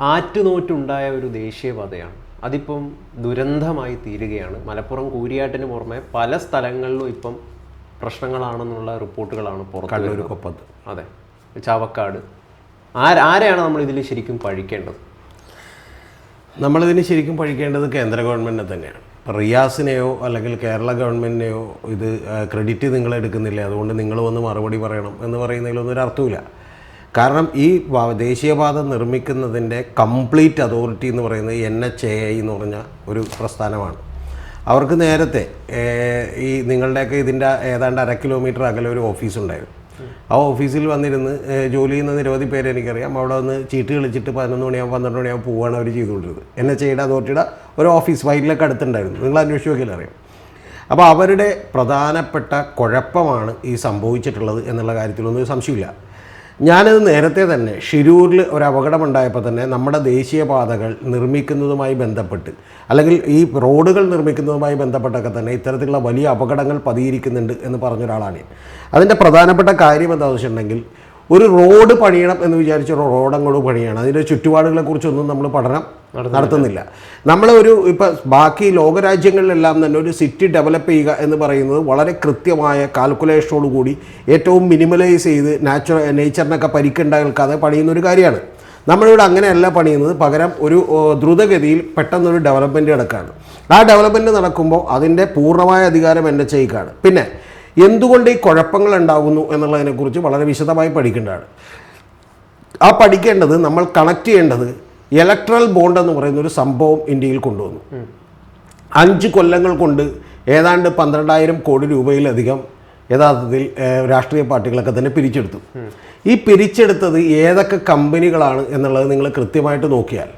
ആറ്റുനോറ്റുണ്ടായ ഒരു ദേശീയപാതയാണ് അതിപ്പം ദുരന്തമായി തീരുകയാണ്. മലപ്പുറം കൂരിയാട്ടിന് പുറമെ പല സ്ഥലങ്ങളിലും ഇപ്പം പ്രശ്നങ്ങളാണെന്നുള്ള റിപ്പോർട്ടുകളാണ് പുറത്ത്. കൊപ്പത്ത്. അതെ. ചാവക്കാട്. ആര് ആരെയാണ് നമ്മൾ ഇതിൽ ശരിക്കും പഴിക്കേണ്ടത്? നമ്മളിതിന് ശരിക്കും പഴിക്കേണ്ടത് കേന്ദ്ര ഗവൺമെന്റിനെ തന്നെയാണ്. ഇപ്പോൾ റിയാസിനെയോ അല്ലെങ്കിൽ കേരള ഗവൺമെന്റിനെയോ ഇത് ക്രെഡിറ്റ് നിങ്ങൾ എടുക്കുന്നില്ല അതുകൊണ്ട് നിങ്ങൾ വന്ന് മറുപടി പറയണം എന്ന് പറയുന്നതിലൊന്നും ഒരു അർത്ഥമില്ല കാരണം ഈ ദേശീയപാത നിർമ്മിക്കുന്നതിന്റെ കംപ്ലീറ്റ് അതോറിറ്റി എന്ന് പറയുന്നത് എൻ എച്ച് എ ഐ എന്ന് പറഞ്ഞ ഒരു പ്രസ്ഥാനമാണ്. അവർക്ക് നേരത്തെ ഈ നിങ്ങളുടെയൊക്കെ ഇതിന്റെ ഏതാണ്ട് അര കിലോമീറ്റർ അകലെ ഒരു ഓഫീസ് ഉണ്ടായിരുന്നു ആ ഓഫീസിൽ വന്നിരുന്ന് ജോലി ചെയ്യുന്ന നിരവധി പേര് എനിക്കറിയാം. അവിടെ വന്ന് ചീട്ട് കളിച്ചിട്ട് പതിനൊന്ന് മണിയാകും പന്ത്രണ്ട് മണിയാകും പോവുകയാണ് അവർ ചെയ്തുകൊണ്ടിരുന്നത്. എൻ എച്ച് ഐയുടെ അതോറിറ്റിയുടെ ഒരു ഓഫീസ് വൈറ്റിലൊക്കെ അടുത്തുണ്ടായിരുന്നു. നിങ്ങൾ അന്വേഷിച്ച് നോക്കിയാൽ അറിയാം. അപ്പോൾ അവരുടെ പ്രധാനപ്പെട്ട കുഴപ്പമാണ് ഈ സംഭവിച്ചിട്ടുള്ളത് എന്നുള്ള കാര്യത്തിലൊന്നും സംശയമില്ല. ഞാനത് നേരത്തെ തന്നെ ഷിരൂരിൽ ഒരു അപകടമുണ്ടായപ്പോൾ തന്നെ നമ്മുടെ ദേശീയപാതകൾ നിർമ്മിക്കുന്നതുമായി ബന്ധപ്പെട്ട് അല്ലെങ്കിൽ ഈ റോഡുകൾ നിർമ്മിക്കുന്നതുമായി ബന്ധപ്പെട്ടൊക്കെ തന്നെ ഇത്തരത്തിലുള്ള വലിയ അപകടങ്ങൾ പതിയിരിക്കുന്നുണ്ട് എന്ന് പറഞ്ഞൊരാളാണ് അതിന്റെ പ്രധാനപ്പെട്ട കാര്യം എന്താണെന്ന് വെച്ചിട്ടുണ്ടെങ്കിൽ ഒരു റോഡ് പണിയണം എന്ന് വിചാരിച്ച റോഡ് അങ്ങോട്ട് പണിയാണ്. അതിന്റെ ചുറ്റുപാടുകളെ കുറിച്ചൊന്നും നമ്മൾ പഠനം നടത്തുന്നില്ല. നമ്മൾ ഒരു ഇപ്പം ബാക്കി ലോകരാജ്യങ്ങളിലെല്ലാം തന്നെ ഒരു സിറ്റി ഡെവലപ്പ് ചെയ്യുക എന്ന് പറയുന്നത് വളരെ കൃത്യമായ കാൽക്കുലേഷനോട് കൂടി ഏറ്റവും മിനിമലൈസ് ചെയ്ത് നാച്ചുറൽ നേച്ചറിനൊക്കെ പരിക്കുണ്ടാകാതെ പണിയുന്ന ഒരു കാര്യമാണ്. നമ്മളിവിടെ അങ്ങനെയല്ല പണിയുന്നത്. പകരം ഒരു ദ്രുതഗതിയിൽ പെട്ടെന്നൊരു ഡെവലപ്മെന്റ് നടക്കുകയാണ് ആ ഡെവലപ്മെന്റ് നടക്കുമ്പോൾ അതിന്റെ പൂർണമായ അധികാരം എന്റെ ഐക്കാണ് പിന്നെ എന്തുകൊണ്ട് ഈ കുഴപ്പങ്ങൾ ഉണ്ടാകുന്നു എന്നുള്ളതിനെക്കുറിച്ച് വളരെ വിശദമായി പഠിക്കേണ്ടതാണ്. ആ പഠിക്കേണ്ടത് നമ്മൾ കണക്ട് ചെയ്യേണ്ടത് ഇലക്ട്രൽ ബോണ്ട് എന്ന് പറയുന്ന ഒരു സംഭവം ഇന്ത്യയിൽ കൊണ്ടുവന്നു. അഞ്ച് കൊല്ലങ്ങൾ കൊണ്ട് ഏതാണ്ട് പന്ത്രണ്ടായിരം കോടി രൂപയിലധികം യഥാർത്ഥത്തിൽ രാഷ്ട്രീയ പാർട്ടികളൊക്കെ തന്നെ പിരിച്ചെടുത്തു. ഈ പിരിച്ചെടുത്തത് ഏതൊക്കെ കമ്പനികളാണ് എന്നുള്ളത് നിങ്ങൾ കൃത്യമായിട്ട് നോക്കിയാൽ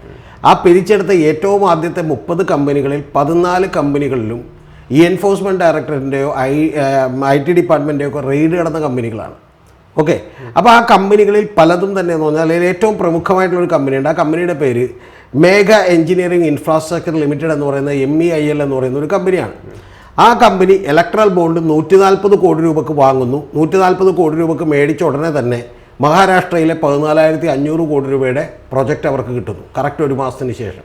ആ പിരിച്ചെടുത്ത ഏറ്റവും ആദ്യത്തെ മുപ്പത് കമ്പനികളിൽ പതിനാല് കമ്പനികളിലും ഈ എൻഫോഴ്സ്മെന്റ് ഡയറക്ടറേറ്റിന്റെയോ ഐ ഐ ടി ഡിപ്പാർട്ട്മെന്റെയോ ഒക്കെ റെയ്ഡ് കിടന്ന കമ്പനികളാണ്. ഓക്കെ അപ്പോൾ ആ കമ്പനികളിൽ പലതും തന്നെ എന്ന് പറഞ്ഞാൽ അതിൽ ഏറ്റവും പ്രമുഖമായിട്ടുള്ള ഒരു കമ്പനിയുണ്ട്. ആ കമ്പനിയുടെ പേര് മേഘ എഞ്ചിനീയറിംഗ് ഇൻഫ്രാസ്ട്രക്ചർ ലിമിറ്റഡ് എന്ന് പറയുന്ന എം ഇ ഐ എൽ എന്ന് പറയുന്ന ഒരു കമ്പനിയാണ്. ആ കമ്പനി ഇലക്ട്രൽ ബോണ്ട് നൂറ്റി നാൽപ്പത് കോടി രൂപക്ക് വാങ്ങുന്നു. നൂറ്റി നാൽപ്പത് കോടി രൂപക്ക് മേടിച്ച ഉടനെ തന്നെ മഹാരാഷ്ട്രയിലെ പതിനാലായിരത്തി അഞ്ഞൂറ് കോടി രൂപയുടെ പ്രൊജക്റ്റ് അവർക്ക് കിട്ടുന്നു. കറക്റ്റ് ഒരു മാസത്തിന് ശേഷം.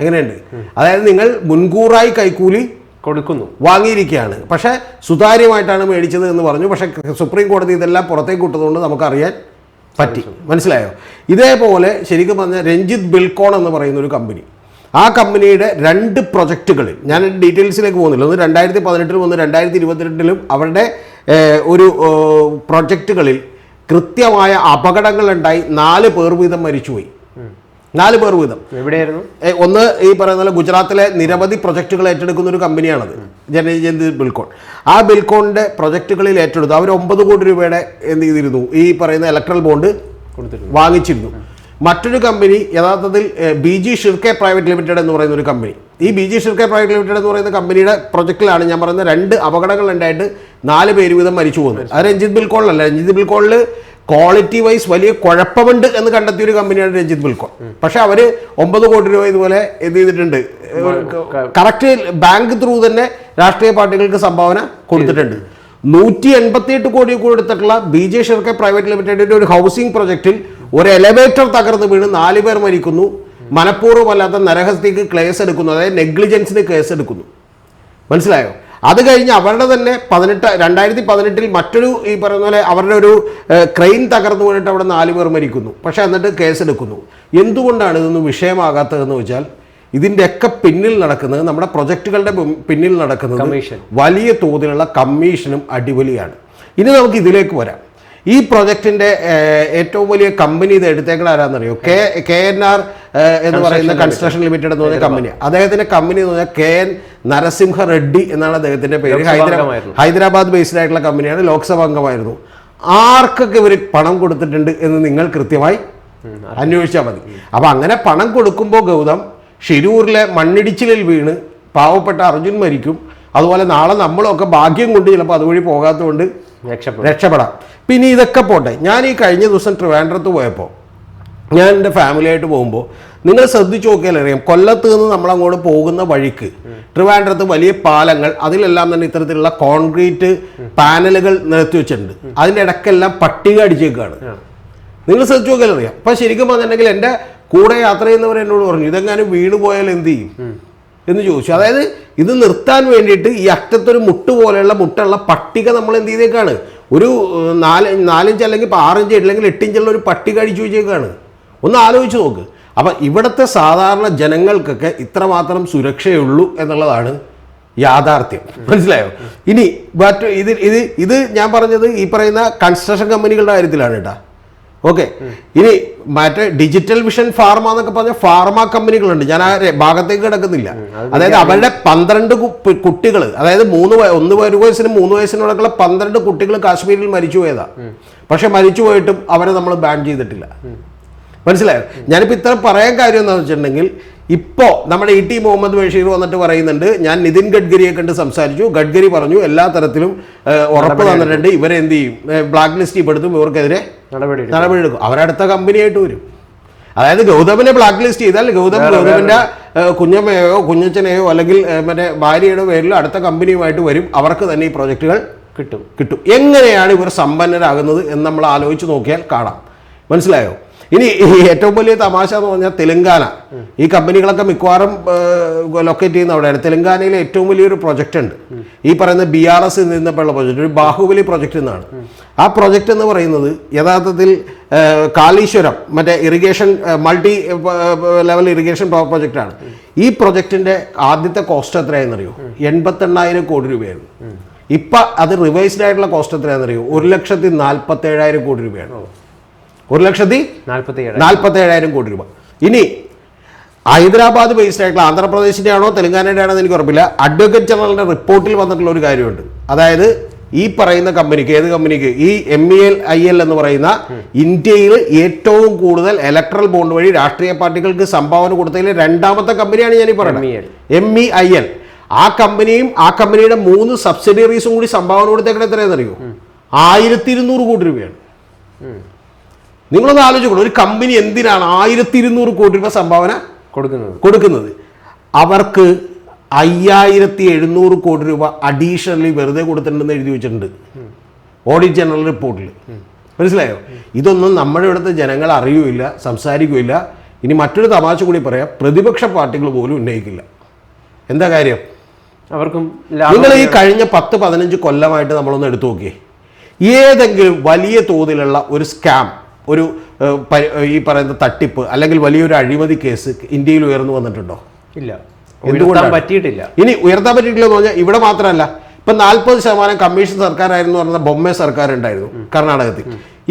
എങ്ങനെയുണ്ട്? അതായത് നിങ്ങൾ മുൻകൂറായി കൈക്കൂലി കൊടുക്കുന്നു. വാങ്ങിയിരിക്കുകയാണ്. പക്ഷേ സുതാര്യമായിട്ടാണ് മേടിച്ചത് എന്ന് പറഞ്ഞു. പക്ഷേ സുപ്രീം കോടതി ഇതെല്ലാം പുറത്തേക്ക് വിട്ടതുകൊണ്ട് നമുക്കറിയാൻ പറ്റി. മനസ്സിലായോ? ഇതേപോലെ ശരിക്കും പറഞ്ഞാൽ രഞ്ജിത്ത് ബിൽക്കോൺ എന്ന് പറയുന്ന ഒരു കമ്പനി. ആ കമ്പനിയുടെ രണ്ട് പ്രൊജക്റ്റുകൾ ഞാൻ ഡീറ്റെയിൽസിലേക്ക് പോകുന്നില്ല. ഒന്ന് രണ്ടായിരത്തി പതിനെട്ടിലും ഒന്ന് രണ്ടായിരത്തി ഇരുപത്തിരണ്ടിലും അവരുടെ ഒരു പ്രൊജക്റ്റുകളിൽ കൃത്യമായ അപകടങ്ങളുണ്ടായി. നാല് പേർ വീതം മരിച്ചുപോയി. നാല് പേർ വീതം. എവിടെയായിരുന്നു? ഒന്ന് ഈ പറയുന്ന ഗുജറാത്തിലെ നിരവധി പ്രൊജക്റ്റുകൾ ഏറ്റെടുക്കുന്ന ഒരു കമ്പനിയാണത്. ജനജന്തി ബിൽക്കോൺ. ആ ബിൽക്കോണിന്റെ പ്രൊജക്റ്റുകളിൽ ഏറ്റെടുത്തു. അവർ ഒമ്പത് കോടി രൂപയുടെ എന്ത് ചെയ്തിരുന്നു? ഈ പറയുന്ന ഇലക്ട്രൽ ബോണ്ട് വാങ്ങിച്ചിരുന്നു. മറ്റൊരു കമ്പനി യഥാർത്ഥത്തിൽ B G Shirke private limited എന്ന് പറയുന്ന ഒരു കമ്പനി. ഈ B G Shirke private limited എന്ന് പറയുന്ന കമ്പനിയുടെ പ്രൊജക്റ്റിലാണ് ഞാൻ പറയുന്ന രണ്ട് അപകടങ്ങൾ ഉണ്ടായിട്ട് നാല് പേര് വീതം മരിച്ചു പോകുന്നത്. അത് രഞ്ജിത് ബിൽക്കോളിലല്ല രഞ്ജിത് ബിൽക്കോണിൽ ക്വാളിറ്റി വൈസ് വലിയ കുഴപ്പമുണ്ട് എന്ന് കണ്ടെത്തിയ ഒരു കമ്പനിയാണ് രഞ്ജിത് ബിൽക്കോൺ പക്ഷെ അവർ ഒമ്പത് കോടി രൂപ ഇതുപോലെ എന്ത് ചെയ്തിട്ടുണ്ട്. കറക്റ്റ് ബാങ്ക് ത്രൂ തന്നെ രാഷ്ട്രീയ പാർട്ടികൾക്ക് സംഭാവന കൊടുത്തിട്ടുണ്ട്. നൂറ്റി എൺപത്തി എട്ട് കോടി കൊടുത്തിട്ടുള്ള ബി ജെ ഷിർക്കെ പ്രൈവറ്റ് ലിമിറ്റഡിന്റെ ഒരു ഹൗസിംഗ് പ്രൊജക്റ്റിൽ ഒരു എലവേറ്റർ തകർന്ന് വീണ് നാല് പേർ മരിക്കുന്നു. മനഃപൂർവമല്ലാത്ത നരഹസ്തിക്ക് കേസ് എടുക്കുന്നു. അതായത് നെഗ്ലിജൻസിന് കേസ് എടുക്കുന്നു. മനസ്സിലായോ? അത് കഴിഞ്ഞ് അവരുടെ തന്നെ പതിനെട്ട് രണ്ടായിരത്തി പതിനെട്ടിൽ മറ്റൊരു ഈ പറയുന്ന പോലെ അവരുടെ ഒരു ക്രെയിൻ തകർന്നു പോയിട്ട് അവിടെ നാല് പേർ മരിക്കുന്നു. പക്ഷെ എന്നിട്ട് കേസെടുക്കുന്നു. എന്തുകൊണ്ടാണ് ഇതൊന്നും വിഷയമാകാത്തതെന്ന് വെച്ചാൽ ഇതിന്റെയൊക്കെ പിന്നിൽ നടക്കുന്നത് നമ്മുടെ പ്രൊജക്റ്റുകളുടെ പിന്നിൽ നടക്കുന്നത് വലിയ തോതിലുള്ള കമ്മീഷനും അടിപൊളിയാണ്. ഇനി നമുക്ക് ഇതിലേക്ക് വരാം ഈ പ്രൊജക്ടിന്റെ ഏറ്റവും വലിയ കമ്പനി ഇത് എടുത്തേക്കണ ആരാന്നറിയോ? കെ കെ എൻ ആർ എന്ന് പറയുന്ന കൺസ്ട്രക്ഷൻ ലിമിറ്റഡ് എന്ന് പറഞ്ഞ കമ്പനി അദ്ദേഹത്തിന്റെ കമ്പനി എന്ന് പറഞ്ഞാൽ കെ എൻ നരസിംഹ റെഡ്ഡി എന്നാണ് അദ്ദേഹത്തിന്റെ പേര്. ഹൈദരാബാദ് ഹൈദരാബാദ് ബേസ്ഡ് ആയിട്ടുള്ള കമ്പനിയാണ് ലോക്സഭ അംഗമായിരുന്നു. ആർക്കൊക്കെ ഇവർ പണം കൊടുത്തിട്ടുണ്ട് എന്ന് നിങ്ങൾ കൃത്യമായി അന്വേഷിച്ചാൽ മതി. അപ്പൊ അങ്ങനെ പണം കൊടുക്കുമ്പോൾ ഗൗതം ഷിരൂരിലെ മണ്ണിടിച്ചിലിൽ വീണ് പാവപ്പെട്ട അർജുൻ മരിക്കും. അതുപോലെ നാളെ നമ്മളൊക്കെ ഭാഗ്യം കൊണ്ട് ചിലപ്പോൾ അതുവഴി പോകാത്തതുകൊണ്ട് രക്ഷപ്പെടും. രക്ഷപ്പെടാം. പിന്നെ ഇതൊക്കെ പോട്ടെ. ഞാൻ ഈ കഴിഞ്ഞ ദിവസം ട്രിവാൻഡ്രത്ത് പോയപ്പോൾ ഞാൻ എന്റെ ഫാമിലിയായിട്ട് പോകുമ്പോൾ നിങ്ങൾ ശ്രദ്ധിച്ചു നോക്കിയാൽ അറിയാം. കൊല്ലത്ത് നിന്ന് നമ്മൾ അങ്ങോട്ട് പോകുന്ന വഴിക്ക് ട്രിവാൻഡ്രത്ത് വലിയ പാലങ്ങൾ അതിലെല്ലാം തന്നെ ഇത്തരത്തിലുള്ള കോൺക്രീറ്റ് പാനലുകൾ നിരത്തി വെച്ചിട്ടുണ്ട്. അതിന്റെ ഇടയ്ക്കെല്ലാം പട്ടിക അടിച്ചേക്കാണ്. നിങ്ങൾ ശ്രദ്ധിച്ചു നോക്കിയാൽ അറിയാം. അപ്പം ശരിക്കും പറഞ്ഞിട്ടുണ്ടെങ്കിൽ എന്റെ കൂടെ യാത്ര ചെയ്യുന്നവർ എന്നോട് പറഞ്ഞു ഇതെങ്ങാനും വീണ് പോയാൽ എന്ത് ചെയ്യും? എന്ന് ചോദിച്ചു. അതായത് ഇത് നിർത്താൻ വേണ്ടിയിട്ട് ഈ അറ്റത്തൊരു മുട്ട് പോലെയുള്ള മുട്ടുള്ള പട്ടിക നമ്മൾ എന്ത് ചെയ്തേക്കാണ്? ഒരു നാല് നാലിഞ്ച് അല്ലെങ്കിൽ ഇപ്പോൾ ആറിഞ്ച് അല്ലെങ്കിൽ എട്ടിഞ്ചുള്ള ഒരു പട്ടിക അടിച്ചു വെച്ചേക്കാണ്. ഒന്ന് ആലോചിച്ച് നോക്ക്. അപ്പം ഇവിടുത്തെ സാധാരണ ജനങ്ങൾക്കൊക്കെ ഇത്രമാത്രം സുരക്ഷയുള്ളൂ എന്നുള്ളതാണ് യാഥാർത്ഥ്യം. മനസ്സിലായോ? ഇനി മറ്റു ഇത് ഇത് ഇത് ഞാൻ പറഞ്ഞത് ഈ പറയുന്ന കൺസ്ട്രക്ഷൻ കമ്പനികളുടെ കാര്യത്തിലാണ് കേട്ടോ ഓക്കെ. ഇനി മറ്റേ ഡിജിറ്റൽ വിഷൻ ഫാർമ എന്നൊക്കെ പറഞ്ഞ ഫാർമ കമ്പനികളുണ്ട് ഞാൻ ആ ഭാഗത്തേക്ക് കിടക്കുന്നില്ല. അതായത് അവരുടെ പന്ത്രണ്ട് കുട്ടികൾ അതായത് മൂന്ന് ഒന്ന് ഒരു വയസ്സിനും മൂന്ന് വയസ്സിനോടൊക്കെയുള്ള പന്ത്രണ്ട് കുട്ടികൾ കാശ്മീരിൽ മരിച്ചു പോയതാ പക്ഷെ മരിച്ചു പോയിട്ടും അവരെ നമ്മൾ ബാൻ ചെയ്തിട്ടില്ല. മനസ്സിലായോ? ഞാനിപ്പോൾ ഇത്ര പറയാൻ കാര്യം എന്താണെന്ന് വെച്ചിട്ടുണ്ടെങ്കിൽ ഇപ്പോൾ നമ്മുടെ ഇ ടി മുഹമ്മദ് ബഷീർ വന്നിട്ട് പറയുന്നുണ്ട് ഞാൻ നിതിൻ ഗഡ്കരിയെ കണ്ട് സംസാരിച്ചു. ഗഡ്കരി പറഞ്ഞു എല്ലാ തരത്തിലും ഉറപ്പ് തന്നിട്ടുണ്ട്. ഇവരെ എന്ത് ചെയ്യും? ബ്ലാക്ക് ലിസ്റ്റ് പെടുത്തും ഇവർക്കെതിരെ. നടപടിയെടുക്കും അവരടുത്ത കമ്പനിയായിട്ട് വരും. അതായത് ഗൗതമിനെ ബ്ലാക്ക് ലിസ്റ്റ് ചെയ്താൽ ഗൗതം ഗൗതമിന്റെ ഏഹ്, കുഞ്ഞമ്മയോ കുഞ്ഞച്ചനെയോ അല്ലെങ്കിൽ മറ്റേ ഭാര്യയുടെ പേരിൽ അടുത്ത കമ്പനിയുമായിട്ട് വരും. അവർക്ക് തന്നെ ഈ പ്രോജക്റ്റുകൾ കിട്ടും. കിട്ടും. എങ്ങനെയാണ് ഇവർ സമ്പന്നരാകുന്നത് എന്ന് നമ്മൾ ആലോചിച്ച് നോക്കിയാൽ കാണാം. മനസ്സിലായോ? ഇനി ഏറ്റവും വലിയ തമാശ എന്ന് പറഞ്ഞാൽ തെലങ്കാന. ഈ കമ്പനികളൊക്കെ മിക്കവാറും ലൊക്കേറ്റ് ചെയ്യുന്ന അവിടെയാണ്. തെലങ്കാനയിലെ ഏറ്റവും വലിയൊരു പ്രൊജക്റ്റ് ഉണ്ട്. ഈ പറയുന്ന ബി ആർ എസ് നിന്നപ്പോഴുള്ള പ്രൊജക്റ്റ് ഒരു ബാഹുബലി പ്രൊജക്റ്റ് എന്നാണ്. ആ പ്രൊജക്റ്റ് എന്ന് പറയുന്നത് യഥാർത്ഥത്തിൽ കാളീശ്വരം മറ്റേ ഇറിഗേഷൻ മൾട്ടി ലെവൽ ഇറിഗേഷൻ പ്രൊജക്റ്റാണ് ഈ പ്രൊജക്റ്റിന്റെ ആദ്യത്തെ കോസ്റ്റ് എത്രയാണെന്നറിയോ? എൺപത്തെണ്ണായിരം കോടി രൂപയായിരുന്നു. ഇപ്പം അത് റിവൈസ്ഡ് ആയിട്ടുള്ള കോസ്റ്റ് എത്രയാണെന്നറിയോ? ഒരു ലക്ഷത്തി നാൽപ്പത്തേഴായിരം കോടി രൂപയാണ്. ഒരു ലക്ഷത്തി നാൽപ്പത്തി ഏഴായിരം കോടി രൂപ. ഇനി ഹൈദരാബാദ് ബേസ്ഡ് ആയിട്ടുള്ള ആന്ധ്രാപ്രദേശിന്റെ ആണോ തെലങ്കാനയുടെ ആണോ എന്ന് എനിക്ക് ഉറപ്പില്ല അഡ്വക്കേറ്റ് ജനറലിന്റെ റിപ്പോർട്ടിൽ വന്നിട്ടുള്ള ഒരു കാര്യമുണ്ട്. അതായത് ഈ പറയുന്ന കമ്പനിക്ക് ഏത് കമ്പനിക്ക്? ഈ M E L I L എന്ന് പറയുന്ന ഇന്ത്യയിൽ ഏറ്റവും കൂടുതൽ ഇലക്ട്രൽ ബോണ്ട് വഴി രാഷ്ട്രീയ പാർട്ടികൾക്ക് സംഭാവന കൊടുത്തതിൽ രണ്ടാമത്തെ കമ്പനിയാണ് ഞാൻ ഈ പറയുന്നത്. എം ഇ ഐ എൽ ആ കമ്പനിയും ആ കമ്പനിയുടെ മൂന്ന് സബ്സിഡിയറീസും കൂടി സംഭാവന കൊടുത്തേക്കണ എത്രയാണെന്നറിയോ? ആയിരത്തി ഇരുന്നൂറ് കോടി രൂപയാണ്. നിങ്ങളൊന്ന് ആലോചിക്കണം ഒരു കമ്പനി എന്തിനാണ് ആയിരത്തി ഇരുന്നൂറ് കോടി രൂപ സംഭാവന കൊടുക്കുന്നത്? കൊടുക്കുന്നത്? അവർക്ക് അയ്യായിരത്തി എഴുന്നൂറ് കോടി രൂപ അഡീഷണലി വെറുതെ കൊടുത്തിട്ടുണ്ടെന്ന് എഴുതി വെച്ചിട്ടുണ്ട്. ഓഡിറ്റ് ജനറൽ റിപ്പോർട്ടിൽ മനസ്സിലായോ? ഇതൊന്നും നമ്മുടെ ഇവിടുത്തെ ജനങ്ങൾ അറിയൂല സംസാരിക്കുകയില്ല. ഇനി മറ്റൊരു തമാശ കൂടി പറയാം. പ്രതിപക്ഷ പാർട്ടികൾ പോലും ഉന്നയിക്കില്ല. എന്താ കാര്യം? അവർക്കും നിങ്ങൾ ഈ കഴിഞ്ഞ പത്ത് പതിനഞ്ച് കൊല്ലമായിട്ട് നമ്മളൊന്ന് എടുത്തു നോക്കിയേ. ഏതെങ്കിലും വലിയ തോതിലുള്ള ഒരു സ്കാം ഒരു ഈ പറയുന്ന തട്ടിപ്പ് അല്ലെങ്കിൽ വലിയൊരു അഴിമതി കേസ് ഇന്ത്യയിൽ ഉയർന്നു വന്നിട്ടുണ്ടോ? ഇല്ല. എന്തുകൊണ്ടാണ്? പറ്റിയിട്ടില്ല. ഇനി ഉയർത്താൻ പറ്റിയിട്ടില്ല എന്ന് പറഞ്ഞാൽ ഇവിടെ മാത്രമല്ല ഇപ്പൊ നാൽപ്പത് ശതമാനം കമ്മീഷൻ സർക്കാരായിരുന്നു പറഞ്ഞ ബൊമ്മെ സർക്കാർ ഉണ്ടായിരുന്നു കർണാടകത്തിൽ.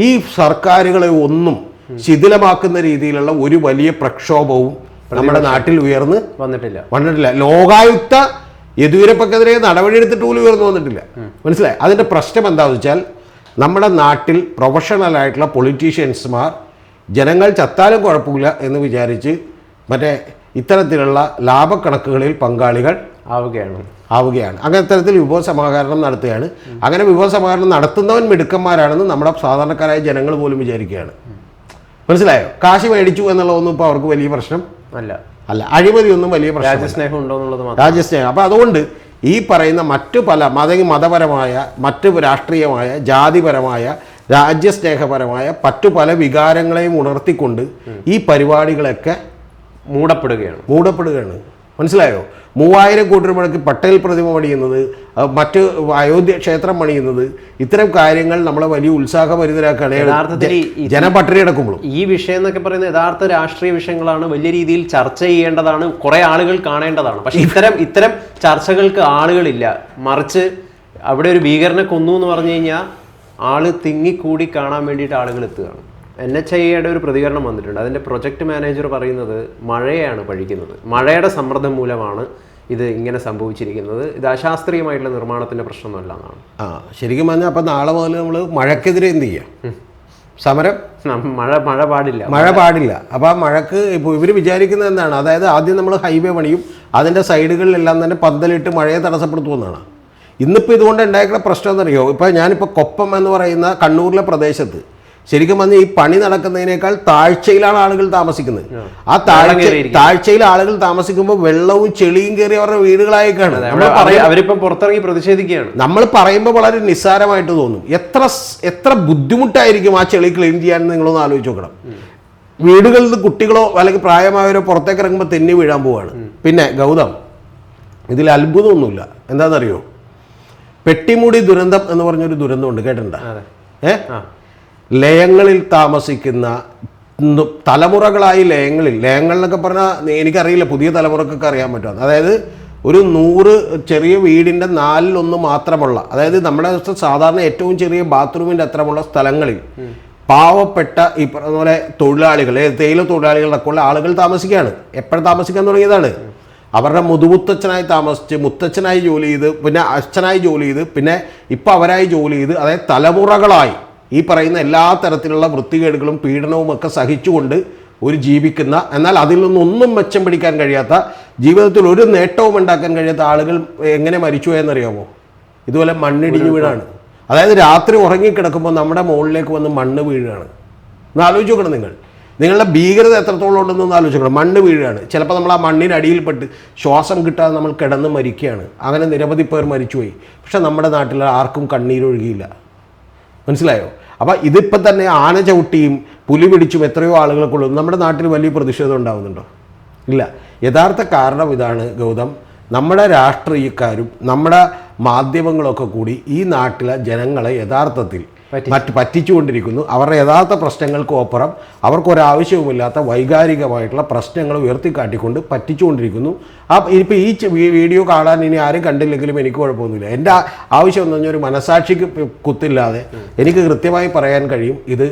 ഈ സർക്കാരുകളെ ഒന്നും ശിഥിലമാക്കുന്ന രീതിയിലുള്ള ഒരു വലിയ പ്രക്ഷോഭവും നമ്മുടെ നാട്ടിൽ ഉയർന്ന് വന്നിട്ടില്ല. വന്നിട്ടില്ല. ലോകായുക്ത യെദ്യൂരപ്പക്കെതിരെ നടപടിയെടുത്തിട്ട് പോലും ഉയർന്നു വന്നിട്ടില്ല. മനസ്സിലായി? അതിന്റെ പ്രശ്നം എന്താണെന്ന് വെച്ചാൽ നമ്മുടെ നാട്ടിൽ പ്രൊഫഷണൽ ആയിട്ടുള്ള പൊളിറ്റീഷ്യൻസ്മാർ ജനങ്ങൾ ചത്താലും കുഴപ്പമില്ല എന്ന് വിചാരിച്ച് മറ്റേ ഇത്തരത്തിലുള്ള ലാഭക്കണക്കുകളിൽ പങ്കാളികൾ ആവുകയാണ്. ആവുകയാണ്. അങ്ങനെ തരത്തിൽ വിഭവ സമാഹരണം നടത്തുകയാണ്. അങ്ങനെ വിഭവ സമാഹരണം നടത്തുന്നവൻ മിടുക്കന്മാരാണെന്ന് നമ്മുടെ സാധാരണക്കാരായ ജനങ്ങൾ പോലും വിചാരിക്കുകയാണ്. മനസ്സിലായോ? കാശ് മേടിച്ചു എന്നുള്ളതൊന്നും ഇപ്പോൾ അവർക്ക് വലിയ പ്രശ്നം അല്ല. അല്ല അഴിമതി ഒന്നും വലിയ പ്രശ്നം രാജ്യസ്നേഹം ഉണ്ടോ എന്നുള്ളത് രാജ്യസ്നേഹം. അപ്പോൾ അതുകൊണ്ട് ഈ പറയുന്ന മറ്റു പല മത മതപരമായ മറ്റു രാഷ്ട്രീയമായ ജാതിപരമായ രാജ്യസ്നേഹപരമായ മറ്റു പല വികാരങ്ങളെയും ഉണർത്തിക്കൊണ്ട് ഈ പരിപാടികളൊക്കെ മൂടപ്പെടുകയാണ്. മൂടപ്പെടുകയാണ്. മനസ്സിലായോ? മൂവായിരം കോടി രൂപയ്ക്ക് പട്ടേൽ പ്രതിമ പണിയുന്നത് മറ്റ് അയോധ്യ ക്ഷേത്രം പണിയുന്നത് ഇത്തരം കാര്യങ്ങൾ നമ്മളെ വലിയ ഉത്സാഹഭരിതരാക്കുകയാണ് യഥാർത്ഥത്തിൽ ഈ- ഈ- ജനം ഈ വിഷയം എന്നൊക്കെ പറയുന്നത് യഥാർത്ഥ രാഷ്ട്രീയ വിഷയങ്ങളാണ് വലിയ രീതിയിൽ ചർച്ച ചെയ്യേണ്ടതാണ് കുറെ ആളുകൾ കാണേണ്ടതാണ്. പക്ഷെ ഇത്തരം ഇത്തരം ചർച്ചകൾക്ക് ആളുകളില്ല. മറിച്ച് അവിടെ ഒരു ഭീകരനെ കൊന്നു എന്ന് പറഞ്ഞു കഴിഞ്ഞാൽ ആൾ തിങ്ങിക്കൂടി കാണാൻ വേണ്ടിയിട്ട് ആളുകൾ എത്തുകയാണ്. എൻ എച്ച് ഐയുടെ ഒരു പ്രതികരണം വന്നിട്ടുണ്ട്. അതിന്റെ പ്രൊജക്ട് മാനേജർ പറയുന്നത് മഴയാണ് പഴിക്കുന്നത്. മഴയുടെ സമ്മർദ്ദം മൂലമാണ് ഇത് ഇങ്ങനെ സംഭവിച്ചിരിക്കുന്നത്. ഇത് അശാസ്ത്രീയമായിട്ടുള്ള നിർമ്മാണത്തിന്റെ പ്രശ്നമല്ല എന്നാണ്. ആ ശരിക്കും പറഞ്ഞാൽ അപ്പം നാളെ മുതൽ നമ്മൾ മഴക്കെതിരെ എന്ത് ചെയ്യാം? സമരം? മഴ മഴ പാടില്ല. മഴ പാടില്ല. അപ്പോൾ ആ മഴക്ക് ഇപ്പോൾ ഇവർ വിചാരിക്കുന്നത് എന്താണ്? അതായത് ആദ്യം നമ്മൾ ഹൈവേ പണിയും അതിന്റെ സൈഡുകളിലെല്ലാം തന്നെ പന്തലിട്ട് മഴയെ തടസ്സപ്പെടുത്തുമെന്നാണ്. ഇന്നിപ്പോൾ ഇതുകൊണ്ട് ഉണ്ടായിട്ടുള്ള പ്രശ്നം എന്നറിയോ ഇപ്പോൾ ഞാനിപ്പോൾ കൊപ്പം എന്ന് പറയുന്ന കണ്ണൂരിലെ പ്രദേശത്ത് ശരിക്കും പറഞ്ഞാൽ ഈ പണി നടക്കുന്നതിനേക്കാൾ താഴ്ചയിലാണ് ആളുകൾ താമസിക്കുന്നത്. ആ. താഴ്ച. താഴ്ചയിൽ ആളുകൾ താമസിക്കുമ്പോൾ വെള്ളവും ചെളിയും കയറി അവരുടെ വീടുകളായേക്കാണ്. അവരിപ്പം പുറത്തിറങ്ങി പ്രതിഷേധിക്കുകയാണ്. നമ്മൾ പറയുമ്പോൾ വളരെ നിസ്സാരമായിട്ട് തോന്നും. എത്ര എത്ര ബുദ്ധിമുട്ടായിരിക്കും ആ ചെളി ക്ലീൻ ചെയ്യാൻ നിങ്ങളൊന്ന് ആലോചിച്ച് നോക്കണം. വീടുകളിൽ നിന്ന് കുട്ടികളോ അല്ലെങ്കിൽ പ്രായമായവരോ പുറത്തേക്ക് ഇറങ്ങുമ്പോൾ തെന്നി വീഴാൻ പോവാണ്. പിന്നെ ഗൗതം ഇതിൽ അത്ഭുതമൊന്നുമില്ല. എന്താണെന്നറിയോ? പെട്ടിമുടി ദുരന്തം എന്ന് പറഞ്ഞൊരു ദുരന്തമുണ്ട് കേട്ടിട്ടുണ്ടോ? ഏഹ് ലയങ്ങളിൽ താമസിക്കുന്ന തലമുറകളായി ലയങ്ങളിൽ ലയങ്ങൾ എന്നൊക്കെ പറഞ്ഞാൽ എനിക്കറിയില്ല പുതിയ തലമുറക്കൊക്കെ അറിയാൻ പറ്റും അതായത് ഒരു നൂറ് ചെറിയ വീടിന്റെ നാലിലൊന്ന് മാത്രമുള്ള അതായത് നമ്മുടെ സാധാരണ ഏറ്റവും ചെറിയ ബാത്റൂമിന്റെ അത്രമുള്ള സ്ഥലങ്ങളിൽ പാവപ്പെട്ട ഈ പറഞ്ഞ പോലെ തൊഴിലാളികൾ തേയില തൊഴിലാളികളൊക്കെ ഉള്ള ആളുകൾ താമസിക്കുകയാണ്. എപ്പോഴും താമസിക്കാൻ തുടങ്ങിയതാണ്. അവരുടെ മുതുമുത്തച്ഛനായി താമസിച്ച് മുത്തച്ഛനായി ജോലി ചെയ്ത് പിന്നെ അച്ഛനായി ജോലി ചെയ്ത് പിന്നെ ഇപ്പം അവരായി ജോലി ചെയ്ത് അതായത് തലമുറകളായി ഈ പറയുന്ന എല്ലാ തരത്തിലുള്ള വൃത്തികേടുകളും പീഡനവും ഒക്കെ സഹിച്ചുകൊണ്ട് ഒരു ജീവിക്കുന്ന എന്നാൽ അതിൽ നിന്നൊന്നും മെച്ചം പിടിക്കാൻ കഴിയാത്ത ജീവിതത്തിൽ ഒരു നേട്ടവും ഉണ്ടാക്കാൻ കഴിയാത്ത ആളുകൾ എങ്ങനെ മരിച്ചു എന്നറിയാമോ? ഇതുപോലെ മണ്ണിടിഞ്ഞു വീഴാണ് അതായത് രാത്രി ഉറങ്ങിക്കിടക്കുമ്പോൾ നമ്മുടെ മുകളിലേക്ക് വന്ന് മണ്ണ് വീഴുകയാണ്. ഒന്ന് ആലോചിച്ച് നോക്കണം നിങ്ങൾ. നിങ്ങളുടെ ഭീകരത എത്രത്തോളം ഉണ്ടെന്ന് ഒന്ന് ആലോചിക്കണം മണ്ണ് വീഴുകയാണ്. ചിലപ്പോൾ നമ്മൾ ആ മണ്ണിനടിയിൽപ്പെട്ട് ശ്വാസം കിട്ടാതെ നമ്മൾ കിടന്ന് മരിക്കുകയാണ്. അങ്ങനെ നിരവധി പേർ മരിച്ചുപോയി. പക്ഷേ നമ്മുടെ നാട്ടിൽ ആർക്കും കണ്ണീരൊഴുകിയില്ല. മനസ്സിലായോ? അപ്പോൾ ഇതിപ്പോൾ തന്നെ ആന ചവിട്ടിയും പുലി പിടിച്ചും എത്രയോ ആളുകളെ കൊള്ളും നമ്മുടെ നാട്ടിൽ വലിയ പ്രതിഷേധം ഉണ്ടാവുന്നുണ്ടോ? ഇല്ല. യഥാർത്ഥ കാരണം ഇതാണ് ഗൗതം. നമ്മുടെ രാഷ്ട്രീയക്കാരും നമ്മുടെ മാധ്യമങ്ങളൊക്കെ കൂടി ഈ നാട്ടിലെ ജനങ്ങളെ യഥാർത്ഥത്തിൽ. മറ്റ് പറ്റിച്ചുകൊണ്ടിരിക്കുന്നു. അവരുടെ യഥാർത്ഥ പ്രശ്നങ്ങൾക്ക് അപ്പുറം അവർക്കൊരാവശ്യവുമില്ലാത്ത വൈകാരികമായിട്ടുള്ള പ്രശ്നങ്ങൾ ഉയർത്തിക്കാട്ടിക്കൊണ്ട് പറ്റിച്ചുകൊണ്ടിരിക്കുന്നു. ആ ഇപ്പോൾ ഈ വീഡിയോ കാണാൻ ഇനി ആരും കണ്ടില്ലെങ്കിലും എനിക്ക് കുഴപ്പമൊന്നുമില്ല. എന്റെ ആവശ്യം എന്ന് പറഞ്ഞാൽ ഒരു മനസാക്ഷിക്ക് കുത്തില്ലാതെ എനിക്ക് കൃത്യമായി പറയാൻ കഴിയും. ഇത്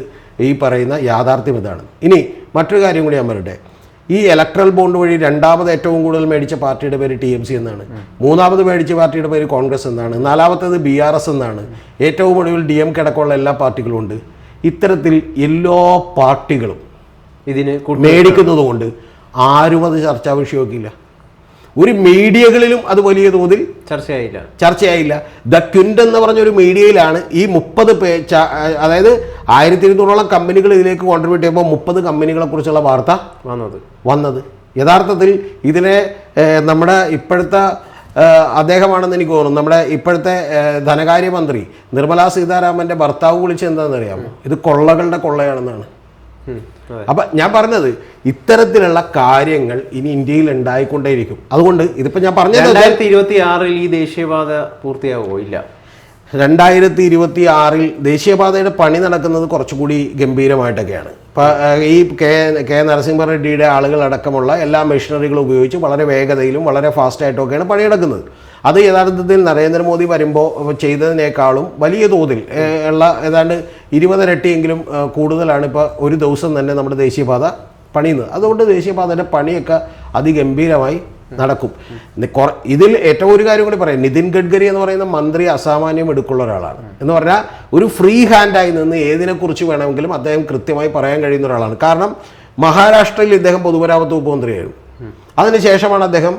ഈ പറയുന്ന യാഥാർത്ഥ്യം ഇതാണ്. ഇനി മറ്റൊരു കാര്യം കൂടി ഞാൻ പറയട്ടെ. ഈ ഇലക്ട്രൽ ബോണ്ട് വഴി രണ്ടാമത് ഏറ്റവും കൂടുതൽ മേടിച്ച പാർട്ടിയുടെ പേര് ടി എം സി എന്നാണ്. മൂന്നാമത് മേടിച്ച പാർട്ടിയുടെ പേര് കോൺഗ്രസ് എന്നാണ്. നാലാമത്തേത് ബി ആർ എസ് എന്നാണ്. ഏറ്റവും ഒടുവിൽ ഡി എം കിടക്കുള്ള എല്ലാ പാർട്ടികളും ഉണ്ട്. ഇത്തരത്തിൽ എല്ലാ പാർട്ടികളും ഇതിന് മേടിക്കുന്നതുകൊണ്ട് മേടിക്കുന്നത് കൊണ്ട് ആരും അത് ചർച്ചാ വിഷയമാക്കിയില്ല ഒരു മീഡിയകളിലും അത് വലിയ തോതിൽ ചർച്ചയായില്ല. ചർച്ചയായില്ല. ദ ക്വിന്റ് എന്ന് പറഞ്ഞ ഒരു മീഡിയയിലാണ് ഈ മുപ്പത് പേ അതായത് ആയിരത്തി ഇരുന്നൂറോളം കമ്പനികൾ ഇതിലേക്ക് കോൺട്രിബ്യൂട്ട് ചെയ്യുമ്പോൾ മുപ്പത് കമ്പനികളെ കുറിച്ചുള്ള വാർത്ത വന്നത്. വന്നത്. യഥാർത്ഥത്തിൽ ഇതിനെ നമ്മുടെ ഇപ്പോഴത്തെ അദ്ദേഹമാണെന്ന് എനിക്ക് തോന്നുന്നു. നമ്മുടെ ഇപ്പോഴത്തെ ധനകാര്യമന്ത്രി നിർമ്മലാ സീതാരാമന്റെ ഭർത്താവ് അറിയാമോ ഇത് കൊള്ളകളുടെ കൊള്ളയാണെന്നാണ്. അപ്പം ഞാൻ പറഞ്ഞത് ഇത്തരത്തിലുള്ള കാര്യങ്ങൾ ഇനി ഇന്ത്യയിൽ ഉണ്ടായിക്കൊണ്ടേയിരിക്കും. അതുകൊണ്ട് ഇതിപ്പോ ഞാൻ പറഞ്ഞത് രണ്ടായിരത്തി ഇരുപത്തി ആറിൽ ഈ ദേശീയപാത പൂർത്തിയാകുമോ ഇല്ല രണ്ടായിരത്തി ഇരുപത്തി ആറിൽ ദേശീയപാതയുടെ പണി നടക്കുന്നത് കുറച്ചുകൂടി ഗംഭീരമായിട്ടൊക്കെയാണ്. ഇപ്പം ഈ കെ കെ നരസിംഹ റെഡ്ഡിയുടെ ആളുകളടക്കമുള്ള എല്ലാ മെഷീനറികളും ഉപയോഗിച്ച് വളരെ വേഗതയിലും വളരെ ഫാസ്റ്റായിട്ടൊക്കെയാണ് പണിയെടുക്കുന്നത്. അത് യഥാർത്ഥത്തിൽ നരേന്ദ്രമോദി വരുമ്പോൾ ചെയ്തതിനേക്കാളും വലിയ തോതിൽ ഉള്ള ഏതാണ്ട് ഇരുപതിരട്ടിയെങ്കിലും കൂടുതലാണ് ഇപ്പോൾ ഒരു ദിവസം തന്നെ നമ്മുടെ ദേശീയപാത പണിയുന്നത്. അതുകൊണ്ട് ദേശീയപാതയുടെ പണിയൊക്കെ അതിഗംഭീരമായി നടക്കും. ഇതിൽ ഏറ്റവും ഒരു കാര്യം കൂടി പറയാം. നിതിൻ ഗഡ്കരി എന്ന് പറയുന്ന മന്ത്രി അസാമാന്യം എടുക്കുള്ള ഒരാളാണ്. എന്ന് പറഞ്ഞാൽ ഒരു ഫ്രീ ഹാൻഡായി നിന്ന് ഏതിനെക്കുറിച്ച് വേണമെങ്കിലും അദ്ദേഹം കൃത്യമായി പറയാൻ കഴിയുന്ന ഒരാളാണ്. കാരണം മഹാരാഷ്ട്രയിൽ ഇദ്ദേഹം പൊതുമരാമത്ത് ഉപമന്ത്രിയായിരുന്നു. മന്ത്രിയായിരുന്നു അതിനുശേഷമാണ് അദ്ദേഹം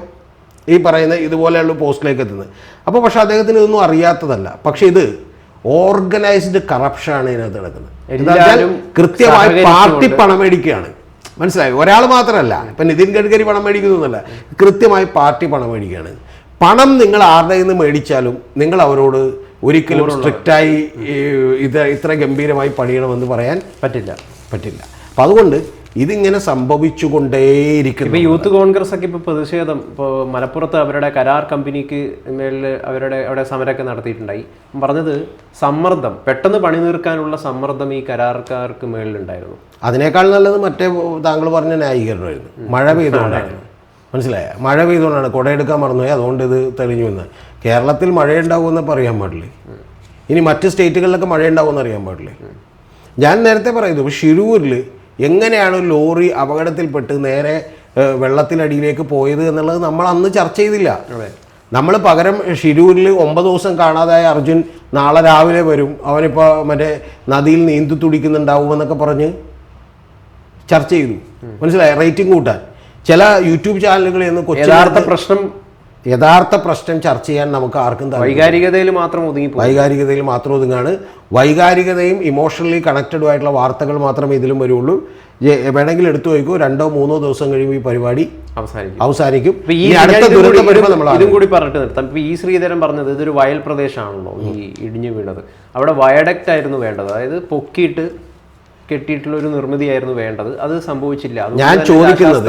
ഈ പറയുന്ന ഇതുപോലെയുള്ള പോസ്റ്റിലേക്ക് എത്തുന്നത്. അപ്പോൾ പക്ഷേ അദ്ദേഹത്തിന് ഇതൊന്നും അറിയാത്തതല്ല. പക്ഷേ ഇത് ഓർഗനൈസ്ഡ് കറപ്ഷനാണ് ഇതിനകത്ത് നടക്കുന്നത്. കൃത്യമായി പാർട്ടി പണം മേടിക്കുകയാണ്. മനസ്സിലായി? ഒരാൾ മാത്രമല്ല. ഇപ്പം നിതിൻ ഗഡ്കരി പണം മേടിക്കുന്നൊന്നുമല്ല കൃത്യമായി പാർട്ടി പണം മേടിക്കുകയാണ്. പണം നിങ്ങൾ ആരുടെ നിന്ന് മേടിച്ചാലും നിങ്ങൾ അവരോട് ഒരിക്കലും സ്ട്രിക്റ്റായി ഇത് ഇത്ര ഗംഭീരമായി പണിയണമെന്ന് പറയാൻ പറ്റില്ല. പറ്റില്ല. അപ്പം അതുകൊണ്ട് ഇതിങ്ങനെ സംഭവിച്ചുകൊണ്ടേയിരിക്കുന്നു. ഇപ്പൊ യൂത്ത് കോൺഗ്രസ് ഒക്കെ ഇപ്പൊ പ്രതിഷേധം. ഇപ്പോൾ മലപ്പുറത്ത് അവരുടെ കരാർ കമ്പനിക്ക് മേളിൽ അവരുടെ അവിടെ സമരമൊക്കെ നടത്തിയിട്ടുണ്ടായി. പറഞ്ഞത് സമ്മർദ്ദം. പെട്ടെന്ന് പണി തീർക്കാനുള്ള സമ്മർദ്ദം ഈ കരാർക്കാർക്ക് മേളിലുണ്ടായിരുന്നു. അതിനേക്കാൾ നല്ലത് മറ്റേ താങ്കൾ പറഞ്ഞ ന്യായീകരണമായിരുന്നു. മഴ പെയ്തുകൊണ്ടായിരുന്നു. മനസ്സിലായ? മഴ പെയ്തുകൊണ്ടാണ്. കുടയെടുക്കാൻ മറന്നുപോയി. അതുകൊണ്ട് ഇത് തെളിഞ്ഞു എന്ന്. കേരളത്തിൽ മഴയുണ്ടാവുമെന്ന് പറയാൻ പാടില്ലേ? ഇനി മറ്റ് സ്റ്റേറ്റുകളിലൊക്കെ മഴയുണ്ടാവുമെന്ന് അറിയാൻ പാടില്ലേ? ഞാൻ നേരത്തെ പറയുന്നു ഷിരൂരിൽ എങ്ങനെയാണ് ലോറി അപകടത്തിൽപ്പെട്ട് നേരെ വെള്ളത്തിനടിയിലേക്ക് പോയത് എന്നുള്ളത് നമ്മൾ അന്ന് ചർച്ച ചെയ്തില്ല. നമ്മൾ പകരം ഷിരൂരിൽ ഒമ്പത് ദിവസം കാണാതായ അർജുൻ നാളെ രാവിലെ വരും. അവനിപ്പോൾ മറ്റേ നദിയിൽ നീന്തി തുടിക്കുന്നുണ്ടാവുമെന്നൊക്കെ പറഞ്ഞ് ചർച്ച ചെയ്തു. മനസ്സിലായി? റേറ്റിംഗ് കൂട്ടാൻ. ചില യൂട്യൂബ് ചാനലുകളിൽ നിന്ന് യഥാർത്ഥ പ്രശ്നം യഥാർത്ഥ പ്രശ്നം ചർച്ച ചെയ്യാൻ നമുക്ക് ആർക്കും വൈകാരികതയിൽ മാത്രം ഒതുങ്ങി വൈകാരികതയിൽ മാത്രം ഒതുങ്ങാണ്. വൈകാരികതയും ഇമോഷണലി കണക്റ്റഡും ആയിട്ടുള്ള വാർത്തകൾ മാത്രമേ ഇതിലും വരുള്ളൂ. വേണമെങ്കിൽ എടുത്തു വയ്ക്കൂ രണ്ടോ മൂന്നോ ദിവസം കഴിയുമ്പോൾ ഈ പരിപാടി അവസാനിക്കും. അവസാനിക്കും. ഇതും കൂടി പറഞ്ഞിട്ട് നിർത്താം. ഇപ്പൊ ഈ ശ്രീധരൻ പറഞ്ഞത് ഇതൊരു വയൽ പ്രദേശമാണല്ലോ ഈ ഇടിഞ്ഞു വീണത്. അവിടെ വയഡക്റ്റ് ആയിരുന്നു വേണ്ടത്. അതായത് പൊക്കിയിട്ട് കെട്ടിയിട്ടുള്ള ഒരു നിർമ്മിതിയായിരുന്നു വേണ്ടത്. അത് സംഭവിച്ചില്ല. ഞാൻ ചോദിക്കുന്നത്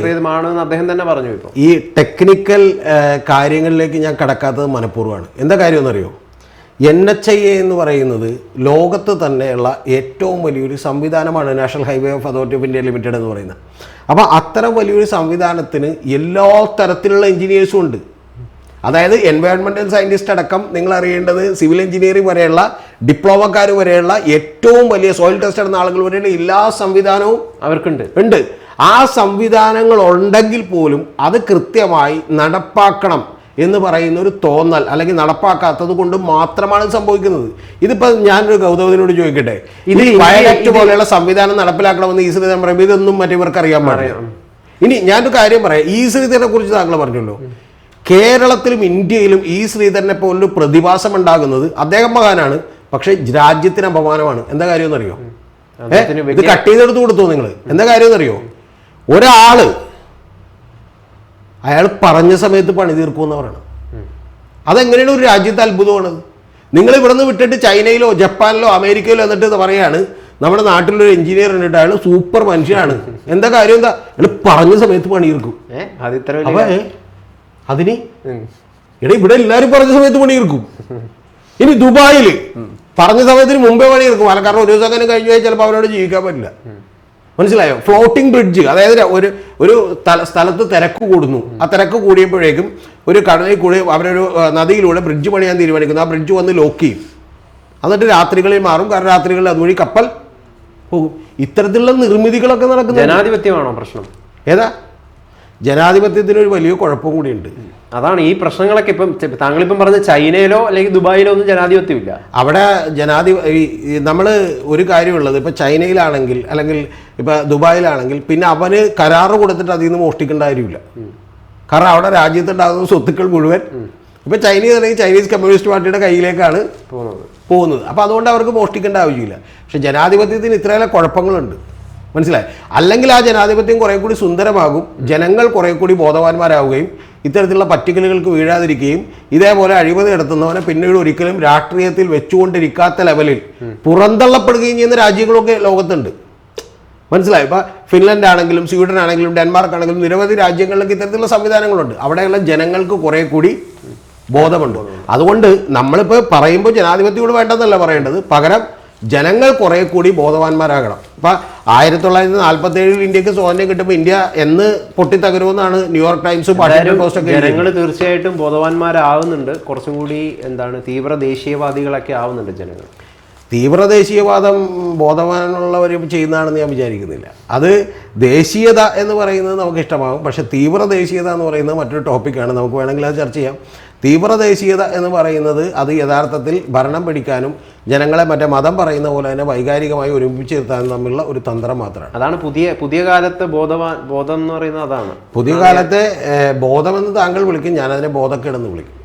അദ്ദേഹം തന്നെ പറഞ്ഞു ഇപ്പോൾ. ഈ ടെക്നിക്കൽ കാര്യങ്ങളിലേക്ക് ഞാൻ കടക്കാത്തത് മനഃപൂർവമാണ്. എന്താ കാര്യം എന്നറിയോ? എൻ എച്ച് ഐ എ എന്ന് പറയുന്നത് ലോകത്ത് തന്നെയുള്ള ഏറ്റവും വലിയൊരു സംവിധാനമാണ് national highway of authority of India limited എന്ന് പറയുന്നത്. അപ്പോൾ അത്തരം വലിയൊരു സംവിധാനത്തിന് എല്ലാ തരത്തിലുള്ള എഞ്ചിനീയേഴ്സും ഉണ്ട്. അതായത് എൻവയോൺമെന്റൽ സയന്റിസ്റ്റ് അടക്കം നിങ്ങൾ അറിയേണ്ടത് സിവിൽ എഞ്ചിനീയറിംഗ് വരെയുള്ള ഡിപ്ലോമക്കാർ വരെയുള്ള ഏറ്റവും വലിയ സോയിൽ ടെസ്റ്റ് നടന്ന ആളുകൾ വരെയുള്ള എല്ലാ സംവിധാനവും അവർക്കുണ്ട്. ഉണ്ട്. ആ സംവിധാനങ്ങൾ ഉണ്ടെങ്കിൽ പോലും അത് കൃത്യമായി നടപ്പാക്കണം എന്ന് പറയുന്ന ഒരു തോന്നൽ അല്ലെങ്കിൽ നടപ്പാക്കാത്തത് കൊണ്ട് മാത്രമാണ് സംഭവിക്കുന്നത്. ഇതിപ്പോ ഞാനൊരു ഗൗതമത്തിനോട് ചോദിക്കട്ടെ? ഇത് വയലറ്റ് പോലെയുള്ള സംവിധാനം നടപ്പിലാക്കണമെന്ന് ഈ ശ്രീധരൻ പറയുമ്പോൾ ഇതൊന്നും മറ്റവർക്ക് അറിയാൻ പാടില്ല. ഇനി ഞാനൊരു കാര്യം പറയാം. ഈ ശ്രീധരനെ കുറിച്ച് താങ്കൾ പറഞ്ഞല്ലോ. കേരളത്തിലും ഇന്ത്യയിലും ഈ ശ്രീധരനെ പോലൊരു പ്രതിഭാസം ഉണ്ടാകുന്നത് അദ്ദേഹം മകാനാണ് പക്ഷെ രാജ്യത്തിന് അപമാനമാണ്. എന്താ കാര്യം എന്നറിയോ? ഇത് കട്ട് ചെയ്തെടുത്ത് കൊടുത്തു നിങ്ങൾ എന്താ കാര്യം എന്നറിയോ ഒരാൾ അയാൾ പറഞ്ഞ സമയത്ത് പണി തീർക്കുമെന്ന് പറയണം. അതെങ്ങനെയാണ് ഒരു രാജ്യത്തെ അത്ഭുതമാണ് നിങ്ങൾ ഇവിടുന്ന് വിട്ടിട്ട് ചൈനയിലോ ജപ്പാനിലോ അമേരിക്കയിലോ എന്നിട്ട് ഇത് പറയാണ് നമ്മുടെ നാട്ടിലൊരു എഞ്ചിനീയർ ഉണ്ട് അയാൾ സൂപ്പർ മനുഷ്യനാണ്. എന്താ കാര്യം? എന്താ? അയാൾ പറഞ്ഞ സമയത്ത് പണി തീർക്കും. അപ്പൊ അതിന്. എടാ ഇവിടെ എല്ലാരും പറഞ്ഞ സമയത്ത് പണിയെടുക്കും. ഇനി ദുബായിൽ പറഞ്ഞ സമയത്തിന് മുമ്പേ പണിയെടുക്കും. അല്ല കാരണം ഒരു ദിവസം അങ്ങനെ കഴിഞ്ഞു കഴിഞ്ഞാൽ ചിലപ്പോൾ അവരോട് ജീവിക്കാൻ പറ്റില്ല. മനസ്സിലായോ? ഫ്ലോട്ടിംഗ് ബ്രിഡ്ജ് അതായത് ഒരു ഒരു സ്ഥലത്ത് തിരക്ക് കൂടുന്നു. ആ തിരക്ക് കൂടിയപ്പോഴേക്കും ഒരു കടലിൽ കൂടി അവരൊരു നദിയിലൂടെ ബ്രിഡ്ജ് പണിയാൻ തീരുമാനിക്കുന്നു. ആ ബ്രിഡ്ജ് വന്ന് ലോക്ക് ചെയ്യും. എന്നിട്ട് രാത്രികളിൽ മാറും. കാരണം രാത്രികളിൽ അതുവഴി കപ്പൽ പോകും. ഇത്തരത്തിലുള്ള നിർമ്മിതികളൊക്കെ നടക്കുന്നത് ജനാധിപത്യമാണോ പ്രശ്നം? ഏതാ? ജനാധിപത്യത്തിന് ഒരു വലിയ കുഴപ്പം കൂടിയുണ്ട്. അതാണ് ഈ പ്രശ്നങ്ങളൊക്കെ ഇപ്പം താങ്കളിപ്പം പറഞ്ഞ ചൈനയിലോ അല്ലെങ്കിൽ ദുബായിലോ ഒന്നും ജനാധിപത്യമില്ല. അവിടെ ജനാധി നമ്മൾ ഒരു കാര്യമുള്ളത് ഇപ്പം ചൈനയിലാണെങ്കിൽ അല്ലെങ്കിൽ ഇപ്പം ദുബായിലാണെങ്കിൽ പിന്നെ അവന് കരാറ് കൊടുത്തിട്ട് അതിൽ നിന്ന് മോഷ്ടിക്കേണ്ട കാര്യമില്ല. കാരണം അവിടെ രാജ്യത്തുണ്ടാകുന്ന സ്വത്തുക്കൾ മുഴുവൻ ഇപ്പം ചൈനീസ് അല്ലെങ്കിൽ ചൈനീസ് കമ്മ്യൂണിസ്റ്റ് പാർട്ടിയുടെ കയ്യിലേക്കാണ് പോകുന്നത്. പോകുന്നത്. അപ്പോൾ അതുകൊണ്ട് അവർക്ക് മോഷ്ടിക്കേണ്ട ആവശ്യമില്ല. പക്ഷെ ജനാധിപത്യത്തിന് ഇത്രയേറെ കുഴപ്പങ്ങളുണ്ട്. മനസ്സിലായി? അല്ലെങ്കിൽ ആ ജനാധിപത്യം കുറേ കൂടി സുന്ദരമാകും ജനങ്ങൾ കുറേ കൂടി ബോധവാന്മാരാവുകയും ഇത്തരത്തിലുള്ള പറ്റിക്കലുകൾക്ക് വീഴാതിരിക്കുകയും ഇതേപോലെ അഴിമതി നടത്തുന്നവനെ പിന്നീട് ഒരിക്കലും രാഷ്ട്രീയത്തിൽ വെച്ചുകൊണ്ടിരിക്കാത്ത ലെവലിൽ പുറന്തള്ളപ്പെടുകയും ചെയ്യുന്ന രാജ്യങ്ങളൊക്കെ ലോകത്തുണ്ട്. മനസ്സിലായി? ഇപ്പം ഫിൻലൻഡ് ആണെങ്കിലും സ്വീഡൻ ആണെങ്കിലും ഡെൻമാർക്ക് ആണെങ്കിലും നിരവധി രാജ്യങ്ങളിലൊക്കെ ഇത്തരത്തിലുള്ള സംവിധാനങ്ങളുണ്ട്. അവിടെയുള്ള ജനങ്ങൾക്ക് കുറെ കൂടി ബോധമുണ്ട്. അതുകൊണ്ട് നമ്മളിപ്പോൾ പറയുമ്പോൾ ജനാധിപത്യോട് വേണ്ടെന്നല്ല പറയേണ്ടത്. പകരം ജനങ്ങൾ കുറെ കൂടി ബോധവാന്മാരാകണം. ഇപ്പം ആയിരത്തി തൊള്ളായിരത്തി നാൽപ്പത്തി ഏഴിൽ ഇന്ത്യയ്ക്ക് സ്വാതന്ത്ര്യം കിട്ടുമ്പോൾ ഇന്ത്യ എന്ന് പൊട്ടിത്തകരുമെന്നാണ് ന്യൂയോർക്ക് ടൈംസ് ജനങ്ങൾ തീർച്ചയായിട്ടും ബോധവാന്മാരാവുന്നുണ്ട്. കുറച്ചും കൂടി എന്താണ് തീവ്ര ദേശീയവാദികളൊക്കെ ആവുന്നുണ്ട് ജനങ്ങൾ തീവ്ര ദേശീയവാദം ബോധവാനുള്ളവർ ചെയ്യുന്നതാണെന്ന് ഞാൻ വിചാരിക്കുന്നില്ല. അത് ദേശീയത എന്ന് പറയുന്നത് നമുക്ക് ഇഷ്ടമാകും പക്ഷേ തീവ്ര ദേശീയത എന്ന് പറയുന്നത് മറ്റൊരു ടോപ്പിക്കാണ് നമുക്ക് വേണമെങ്കിൽ അത് ചർച്ച ചെയ്യാം. തീവ്ര ദേശീയത എന്ന് പറയുന്നത് അത് യഥാർത്ഥത്തിൽ ഭരണം പിടിക്കാനും ജനങ്ങളെ മറ്റേ മതം പറയുന്ന പോലെ തന്നെ വൈകാരികമായി ഒരുമിച്ച് നിർത്താനും തമ്മിലുള്ള ഒരു തന്ത്രം മാത്രമാണ്. അതാണ് പുതിയ പുതിയ കാലത്തെ ബോധവാ ബോധം എന്ന് പറയുന്നത് അതാണ്. പുതിയ കാലത്തെ ബോധമെന്ന് താങ്കൾ വിളിക്കും ഞാനതിനെ ബോധക്കേടെന്ന് വിളിക്കും.